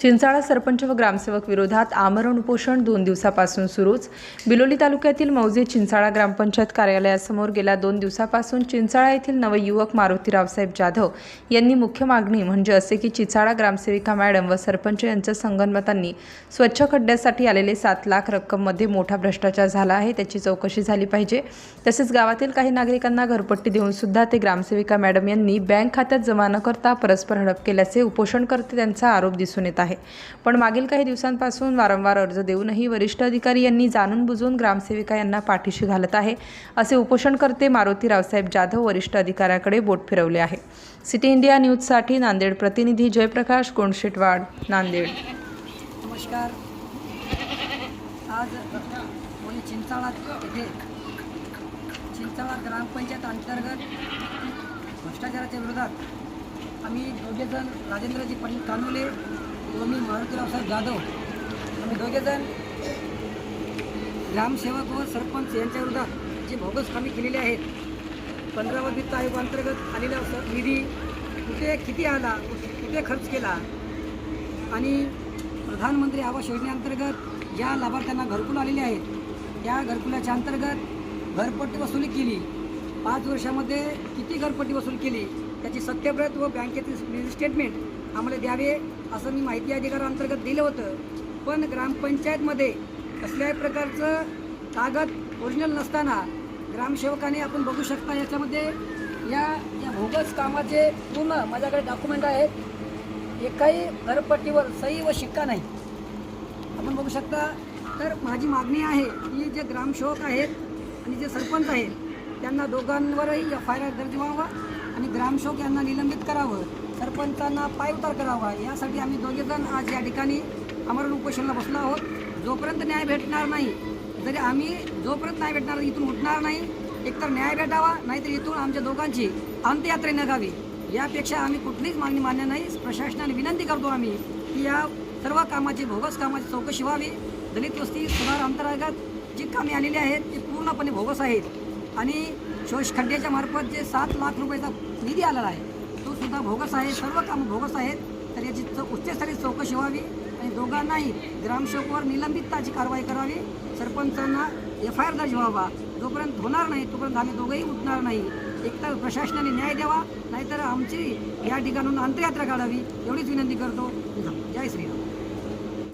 चिंचाळा सरपंच व ग्रामसेवक विरोधात आमरण उपोषण दोन दिवसापासून सुरूच. बिलोली तालुक्यातील मौजे चिंचाळा ग्रामपंचायत कार्यालयासमोर गेल्या दोन दिवसापासून चिंचाळा येथील नवयुवक मारुती रावसाहेब जाधव यांनी मुख्य मागणी म्हणजे असे की चिंचाळा ग्रामसेविका मॅडम व सरपंच यांच्या संगनमतांनी स्वच्छ खड्ड्यासाठी आलेले सात लाख रक्कममध्ये मोठा भ्रष्टाचार झाला आहे. त्याची चौकशी झाली पाहिजे. तसेच गावातील काही नागरिकांना घरपट्टी देऊन सुद्धा ते ग्रामसेविका मॅडम यांनी बँक खात्यात जमा न करता परस्पर हडप केल्याचे उपोषणकर्ते त्यांचा आरोप दिसून येत आहे. पण मागील काही दिवसांपासून वारंवार अर्ज देऊनही वरिष्ठ अधिकारी यांनी जाणून बुजून ग्रामसेविका यांना पाठीशी घालत आहे असे उपोषणकर्ते मारुती रावसाहेब जाधव वरिष्ठ अधिकाऱ्याकडे बोट फिरवले आहे. सिटी इंडिया न्यूजसाठी नांदेड प्रतिनिधी जयप्रकाश कोणशेटवाड नांदेड. नमस्कार. आज पोलीस चिंचाळा येथे चिंचाळा ग्रामपंचायत अंतर्गत भ्रष्टाचाराच्या विरोधात आम्ही दोघेजण राजेंद्रजी पण कानोले व मी मारुतीराव जाधव. आम्ही दोघेजण ग्रामसेवक व सरपंच यांच्या विरोधात जे बोगस कामे केलेली आहेत. पंधरावा वित्त आयोगाअंतर्गत आलेला निधी कुठे किती आला कुठे खर्च केला? आणि प्रधानमंत्री आवास योजनेअंतर्गत ज्या लाभार्थ्यांना घरकुल आलेले आहेत त्या घरकुलाच्या अंतर्गत घरपट्टी वसुली केली. पाच वर्षामध्ये किती घरपट्टी वसूल केली? त्याची सत्यप्रत व बँकेतील स्टेटमेंट आम्हाला द्यावे असं मी माहिती अधिकाराअंतर्गत दिलं होतं. पण ग्रामपंचायतमध्ये कसल्याही प्रकारचं कागद ओरिजिनल नसताना ग्रामसेवकाने आपण बघू शकता याच्यामध्ये या या भोगस कामाचे पूर्ण माझ्याकडे डॉक्युमेंट आहेत. एकाही घरपट्टीवर सही व शिक्का नाही. आपण बघू शकता. तर माझी मागणी आहे की जे ग्रामसेवक आहेत आणि जे सरपंच आहेत त्यांना दोघांवरही एफ आय आर दर्ज व्हावा आणि ग्रामसेवक यांना निलंबित करावं. सरपंचांना पायउतार करावा यासाठी आम्ही दोघेजण आज या ठिकाणी आमरण उपोषणाला बसलो आहोत. जोपर्यंत न्याय भेटणार नाही जरी आम्ही जोपर्यंत न्याय भेटणार इथून उठणार नाही एकतर न्याय भेटावा नाहीतर इथून आमच्या दोघांची अंत्ययात्रा नगावी यापेक्षा आम्ही कुठलीच मागणी मान्य नाही. प्रशासनाने विनंती करतो आम्ही की या सर्व कामाची भोगस कामाची चौकशी व्हावी. दलित वस्ती सुधार अंतर्गत जी कामे आलेली आहेत ती पूर्णपणे भोगस आहेत. आणि शोष खड्ड्याच्या मार्फत जे सात लाख रुपयाचा निधी आलेला आहे सुद्धा भोगस आहे सर्व कामं भोगस आहेत. तर याची चौ उच्चस्तरीय चौकशी व्हावी आणि दोघांनाही ग्रामसेवकवर निलंबितताची कारवाई करावी. सरपंचांना एफ आय आर दर्ज व्हावा. जोपर्यंत होणार नाही तोपर्यंत आम्ही दोघंही उठणार नाही. एकतर प्रशासनाने न्याय द्यावा नाहीतर आमची या ठिकाणून अंत्ययात्रा काढावी एवढीच विनंती करतो.